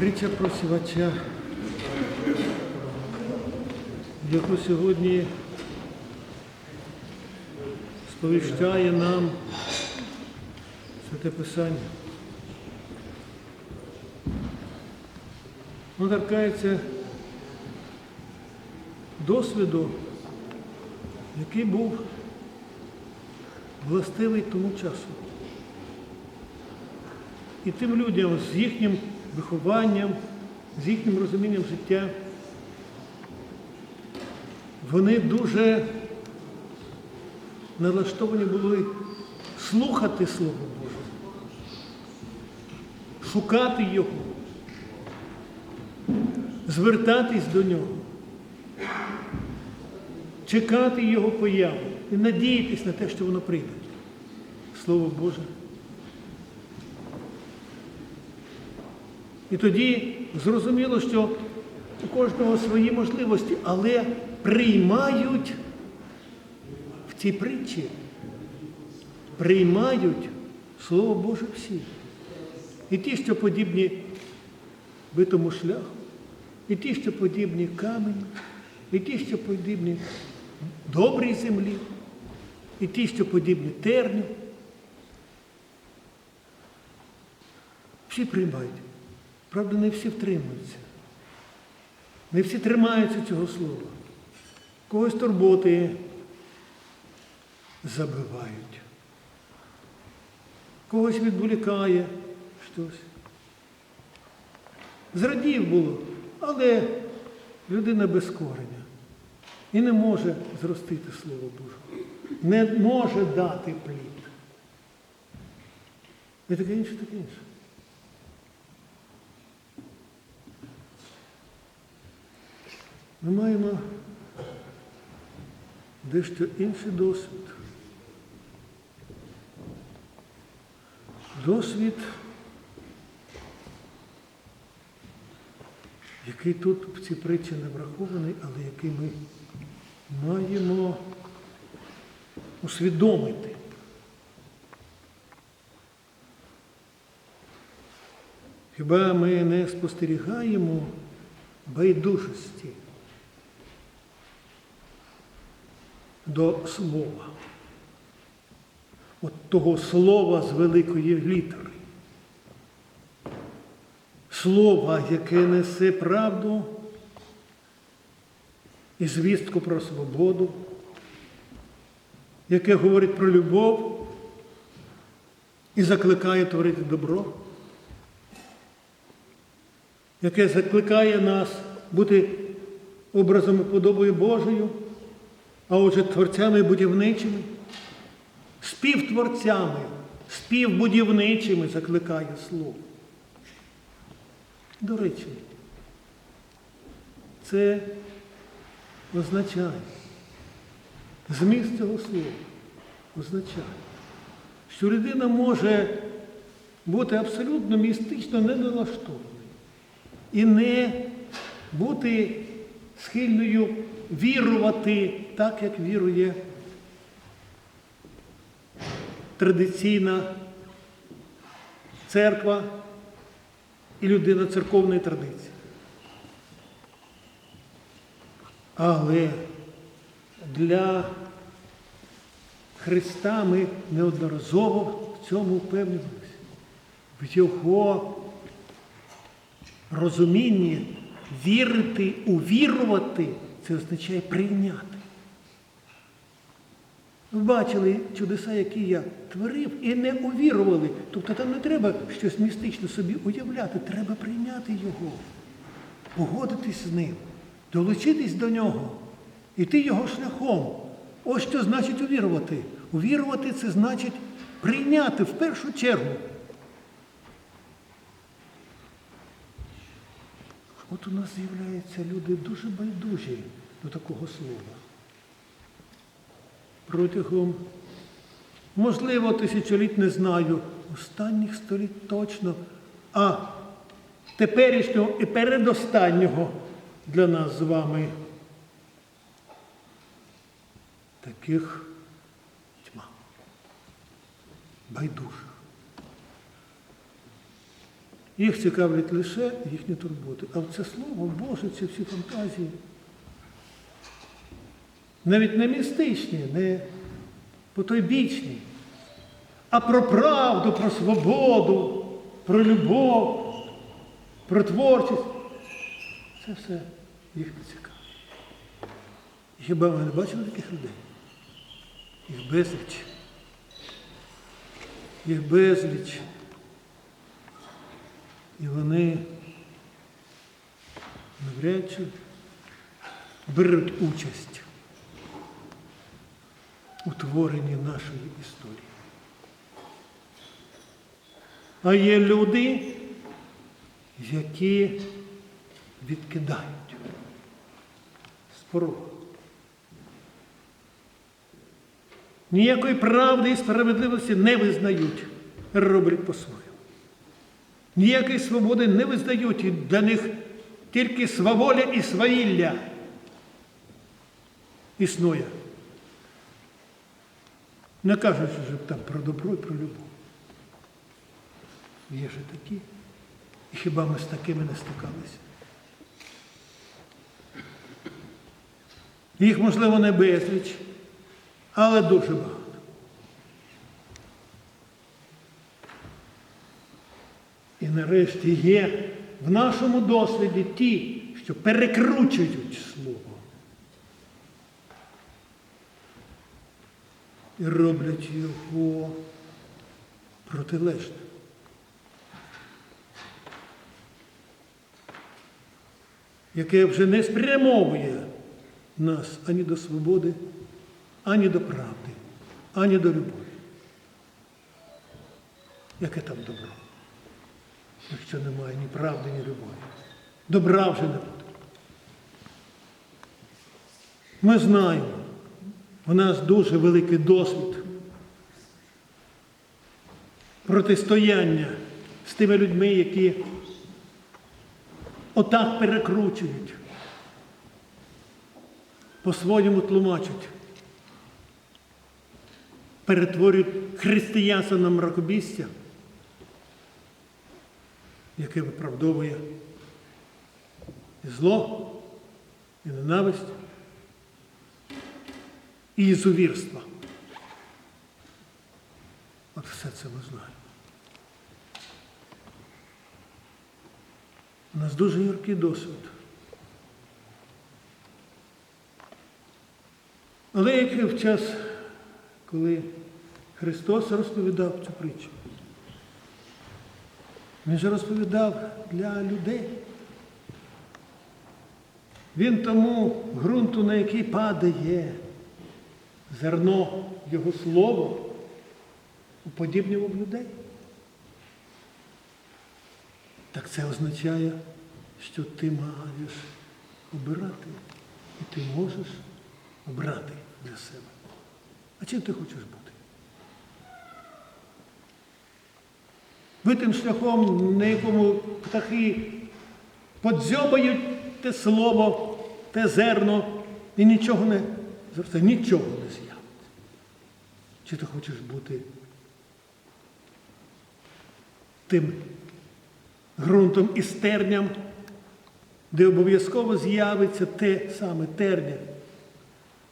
Притча про сівача, яку сьогодні сповіщає нам Святе Писання. Воно торкається досвіду, який був властивий тому часу. І тим людям з їхнім вихованням, з їхнім розумінням життя, вони дуже налаштовані були слухати Слово Боже, шукати Його, звертатись до Нього, чекати Його появи і надіятись на те, що воно прийде. Слово Боже. І тоді зрозуміло, що у кожного свої можливості, але приймають в цій притчі, приймають Слово Боже всі. І ті, що подібні битому шляху, і ті, що подібні каменю, і ті, що подібні добрій землі, і ті, що подібні терню. Всі приймають. Правда, не всі втримуються. Не всі тримаються цього слова. Когось турботи забивають. Когось відволікає щось. Зрадів було, але людина без кореня. І не може зростити Слово Боже. Не може дати плід. І таке інше, таке інше. Ми маємо дещо інший досвід. Досвід, який тут в цій притчі не врахований, але який ми маємо усвідомити. Хіба ми не спостерігаємо байдужості? До слова. От того слова з великої літери. Слова, яке несе правду і звістку про свободу, яке говорить про любов і закликає творити добро, яке закликає нас бути образом і подобою Божою а отже, творцями будівничими, співтворцями, співбудівничими закликає слово. До речі, це означає, зміст цього слова означає, що людина може бути абсолютно містично неналаштованою і не бути схильною вірувати так, як вірує традиційна церква і людина церковної традиції. Але для Христа ми неодноразово в цьому впевнилися. В його розумінні вірити, увірувати це означає прийняти. Ви бачили чудеса, які я творив, і не увірували. Тобто там не треба щось містично собі уявляти, треба прийняти його, погодитись з ним, долучитись до нього, іти його шляхом. Ось що значить увірувати. Увірувати це значить прийняти в першу чергу. От у нас з'являються люди дуже байдужі до такого слова. Протягом, можливо, тисячоліть не знаю, останніх століть точно, а теперішнього і передостаннього для нас з вами таких тьма. Байдужих. Їх цікавлять лише їхні турботи. А це слово Боже, ці всі фантазії. Навіть не містичні, не потойбічні, а про правду, про свободу, про любов, про творчість. Це все їх не цікаво. Хіба ви не бачили таких людей? Їх безліч. Їх безліч. І вони навряд чи беруть участь у творенні нашої історії. А є люди, які відкидають спору. Ніякої правди і справедливості не визнають, роблять по-своєму. Ніякої свободи не визнають, для них тільки сваволя і свавілля існує. Не кажуть вже там про добро і про любов. Є же такі. І хіба ми з такими не стикалися? Їх, можливо, не безліч, але дуже багато. І нарешті є в нашому досвіді ті, що перекручують слово. І роблять його протилежним. Яке вже не спрямовує нас ані до свободи, ані до правди, ані до любові. Яке там добро? Якщо немає ні правди, ні любові. Добра вже не буде. Ми знаємо, у нас дуже великий досвід протистояння з тими людьми, які отак перекручують, по-своєму тлумачать, перетворюють християнство на мракобістя яке виправдовує і зло, і ненависть, і ізувірство. От все це ми знаємо. У нас дуже гіркий досвід. Але як в час, коли Христос розповідав цю притчу, він же розповідав для людей. Він тому ґрунту, на який падає зерно Його Слово, уподібнював людей. Так це означає, що ти маєш обирати. І ти можеш обрати для себе. А чим ти хочеш бути? Ви тим шляхом, на якому птахи подзьобають те слово, те зерно і нічого не зросте, нічого не з'явиться. Чи ти хочеш бути тим ґрунтом і стерням, де обов'язково з'явиться те саме терня,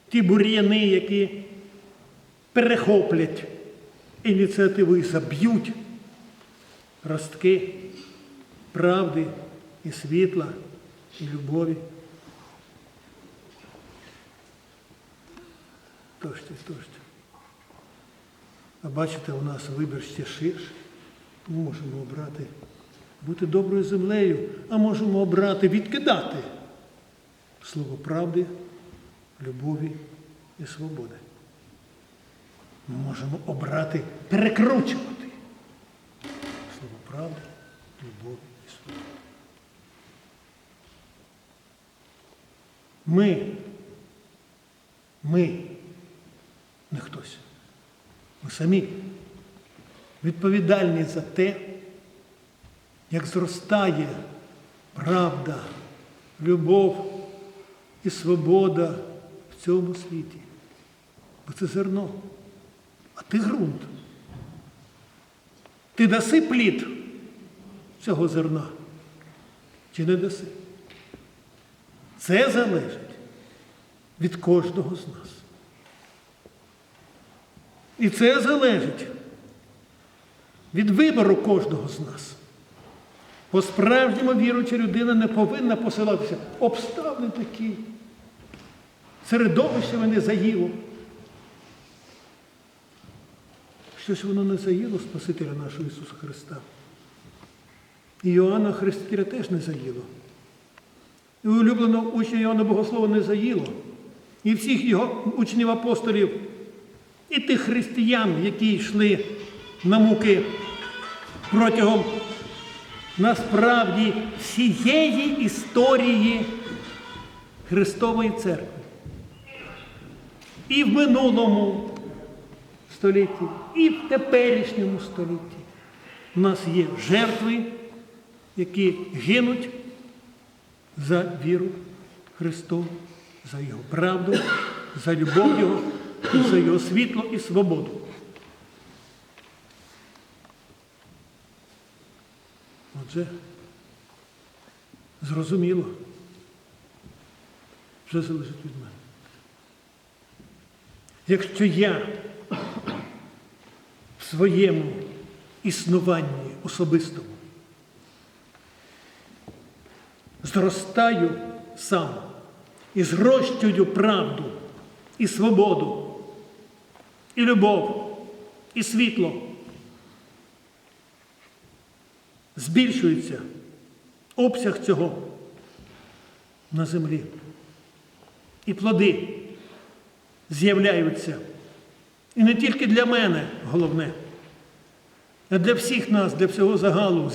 ті бур'яни, які перехоплять ініціативу і заб'ють ростки правди і світла, і любові. Тощо, тощо. А бачите, у нас вибір ще ширший. Ми можемо обрати бути доброю землею, а можемо обрати відкидати слово правди, любові і свободи. Ми можемо обрати перекручувати правди, любов і свобода. Ми, ми, не хтось, ми самі відповідальні за те, як зростає правда, любов і свобода в цьому світі. Бо це зерно, а ти ґрунт. Ти даси плід цього зерна? Чи не даси? Це залежить від кожного з нас. І це залежить від вибору кожного з нас. По-справжньому віруюча людина не повинна посилатися. Обставини такі. Середовище мене заїло. Щось воно не заїло Спасителя нашого Ісуса Христа. І Йоанна теж не заїло. І улюбленого учня Йоанна Богослова не заїло. І всіх його учнів апостолів, і тих християн, які йшли на муки протягом насправді всієї історії Христової церкви. І в минулому столітті, і в теперішньому столітті у нас є жертви, які гинуть за віру Христову, за Його правду, за любов Його, за Його світло і свободу. Отже, зрозуміло, вже залежить від мене. Якщо я в своєму існуванні особистому зростаю сам і зрощую правду, і свободу, і любов, і світло, збільшується обсяг цього на землі. І плоди з'являються. І не тільки для мене головне, а для всіх нас, для всього загалу